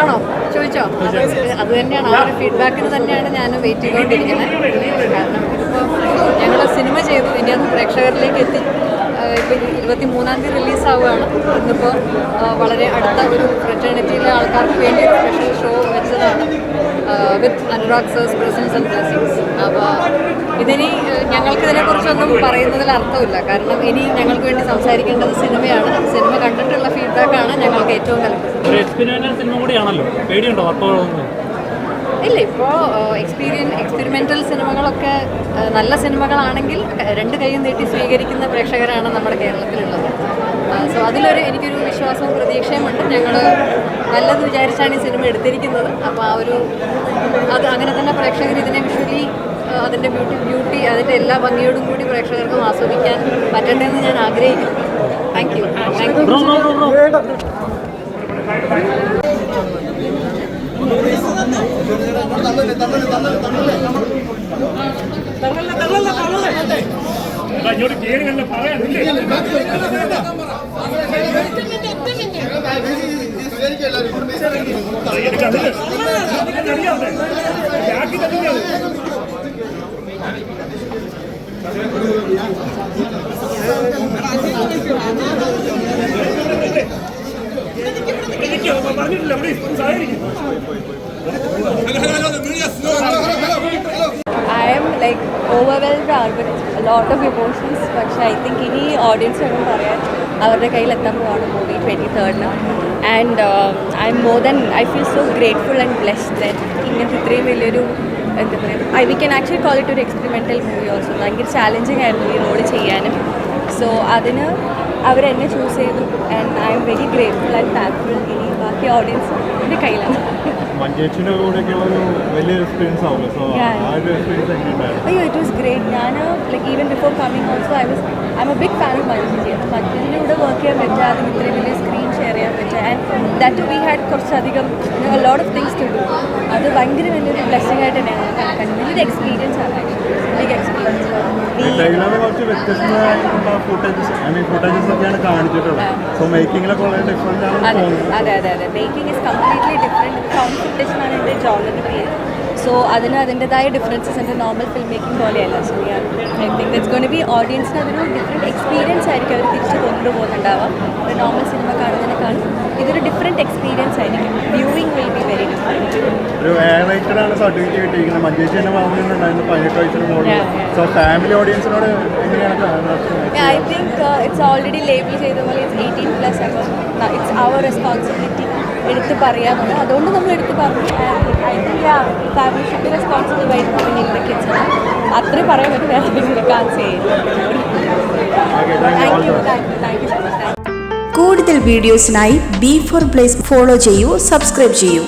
ആണോ? ചോദിച്ചോ? അത് തന്നെയാണ്. ആ ഒരു ഫീഡ്ബാക്കിന് തന്നെയാണ് ഞാൻ വെയിറ്റ് ചെയ്തുകൊണ്ടിരിക്കുന്നത്. കാരണം ഇപ്പോൾ ഞങ്ങൾ സിനിമ ചെയ്തു. ഇനി അത് പ്രേക്ഷകരിലേക്ക് എത്തി. ഇപ്പോൾ ഇരുപത്തി മൂന്നാം തീയതി റിലീസാവുകയാണ് ഇന്നിപ്പോൾ വളരെ അടുത്ത ഒരു ഫ്രറ്റേണിറ്റിയിലെ ആൾക്കാർക്ക് വേണ്ടി ഒരു സ്പെഷ്യൽ ഷോ വെച്ചതാണ്. With Anurag sir's presence and blessings അപ്പോൾ ഇതിനി ഞങ്ങൾക്കിതിനെക്കുറിച്ചൊന്നും പറയുന്നതിൽ അർത്ഥമില്ല. കാരണം ഇനി ഞങ്ങൾക്ക് വേണ്ടി സംസാരിക്കേണ്ടത് സിനിമയാണ്. സിനിമ കണ്ടിട്ടുള്ള ഫീഡ്ബാക്കാണ് ഞങ്ങൾക്ക് ഏറ്റവും നല്ലത്. ഇല്ല ഇപ്പോൾ എക്സ്പീരിയൻ എക്സ്പെരിമെന്റൽ സിനിമകളൊക്കെ നല്ല സിനിമകളാണെങ്കിൽ രണ്ട് കൈയും നീട്ടി സ്വീകരിക്കുന്ന പ്രേക്ഷകരാണ് നമ്മുടെ കേരളത്തിലുള്ളത്. സോ അതിലൊരു എനിക്കൊരു വിശ്വാസവും പ്രതീക്ഷയും ഉണ്ട്. ഞങ്ങൾ നല്ലത് വിചാരിച്ചാണ് ഈ സിനിമ എടുത്തിരിക്കുന്നത്. അപ്പോൾ ആ ഒരു അത് അങ്ങനെ തന്നെ പ്രേക്ഷകർ ഇതിനെ വിഷ്വലി അതിന്റെ ബ്യൂട്ടി ബ്യൂട്ടി അതിന്റെ എല്ലാ ഭംഗിയോടും കൂടി പ്രേക്ഷകർക്കും ആസ്വദിക്കാൻ പറ്റട്ടെ എന്ന് ഞാൻ ആഗ്രഹിക്കുന്നു. താങ്ക് യു താങ്ക് യു ഇങ്ങോട്ട് കേറി വല്ല പറയാനില്ലേ? പറഞ്ഞിട്ടില്ല അവിടെ സഹകരിക്കും. I overwhelmed like overwhelmed of emotions. പക്ഷേ ഐ തിങ്ക് ഇനി ഓഡിയൻസ് വേണം പറയാൻ അവരുടെ കയ്യിൽ എത്താൻ പോവാണ് movie twenty തേർഡിന് and I'm more than I feel so grateful and blessed that ഇങ്ങനത്തെ ഇത്രയും വലിയൊരു എന്താ പറയുക I we can actually call it ഒരു എക്സ്പെരിമെന്റൽ മൂവി ഓൾസോ ഭയങ്കര ചാലഞ്ചിങ് ആയിരുന്നു ഈ റോൾ ചെയ്യാനും. സോ അതിന് അവരെന്നെ ചൂസ് ചെയ്തു. And I'm very grateful and thankful ഇനി ബാക്കി ഓഡിയൻസ് എന്റെ കയ്യിലാണ്. മഞ്ചേച്ചിയുടെ കൂടെയൊക്കെയുള്ള ഒരു വലിയൊരു എക്സ്പീരിയൻസ് ആവുമല്ലോ. സോ. ആ ഒരു എക്സ്പീരിയൻസ് എങ്ങനെയുണ്ടായിരുന്നു? അയ്യോ ഇറ്റ് വാസ് ഗ്രേറ്റ് ഞാൻ like even before coming also I was I am a big fan of Manju ji. അപ്പോൾ മഞ്ജുജിന്റെ കൂടെ വർക്ക് ചെയ്യാൻ പറ്റുക അതിന് ഇത്രയും വലിയ സ്ക്രീൻ ഷെയർ ചെയ്യാൻ പറ്റുക ആൻഡ് ദാറ്റ് വി ഹാഡ് കുറച്ചധികം lot of things to do അത് ഭയങ്കര വലിയൊരു ബ്ലെസ്സിങ് ആയിട്ട് തന്നെയാണ്. കണക്കാക്കുന്നത് വലിയൊരു എക്സ്പീരിയൻസ് ആണ്. ബിഗ് എക്സ്പീരിയൻസ് ഈ ട്രെയിലറിൽ കുറച്ച് വ്യത്യസ്തമായിട്ടുള്ള ഫുട്ടേജസ് ഐ മീൻ ഫുട്ടേജസ് ഒക്കെയാണ് കാണിച്ചിട്ടുള്ളത്. സോ മേക്കിങ്ങിലൊക്കെ വളരെ ഡിഫറെന്റ് ആണെന്ന് അതെ അതെ അതെ making is completely different found footage എന്നാണ് എന്റെ ജോണിന്റെ പേര്. സോ അതിന് അതിന്റെതായ ഡിഫറൻസസ് ഉണ്ട്. നോർമൽ ഫിലിം മേക്കിംഗ് പോലെയല്ല so I think gonna be ഓഡിയൻസിന് അതൊരു ഡിഫറെന്റ് എക്സ്പീരിയൻസ് ആയിരിക്കും. അവർ തിരിച്ചു കൊണ്ടുപോകുന്നുണ്ടാവാം. ഒരു നോർമൽ സിനിമ കാണുന്നതിനേക്കാളും ഇതൊരു ഡിഫറെന്റ് എക്സ്പീരിയൻസ് ആയിരിക്കും. Viewing will be very different ഒരു ആണ് സർട്ടിഫിക്കറ്റ് കിട്ടിയിരിക്കുന്നത്. മഞ്ചേച്ചി തന്നെ പറഞ്ഞിട്ടുണ്ടായിരുന്നു പതിനെട്ട് വയസ്സിന് മുകളിൽ. സോ ഫാമിലി ഓഡിയൻസിനോട് എങ്ങനെയാണ് I think it's already label ചെയ്ത പോലെ ഇറ്റ്സ് എയ്റ്റീൻ പ്ലസ് അപ്പം ഇറ്റ്സ് അവർ റെസ്പോൺസിബിലിറ്റി എടുത്ത് പറയാമെന്ന് അതുകൊണ്ട് നമ്മൾ എടുത്ത് പറഞ്ഞു. I think family should responsible why coming the kids അത്രയും പറയാൻ പറ്റും. വേറെ കാണിച്ച് ചെയ്യില്ല thank you thank you so much thank you കൂടുതൽ വീഡിയോസിനായി ബി ഫോർ പ്ലേസ് ഫോളോ ചെയ്യൂ സബ്സ്ക്രൈബ് ചെയ്യൂ.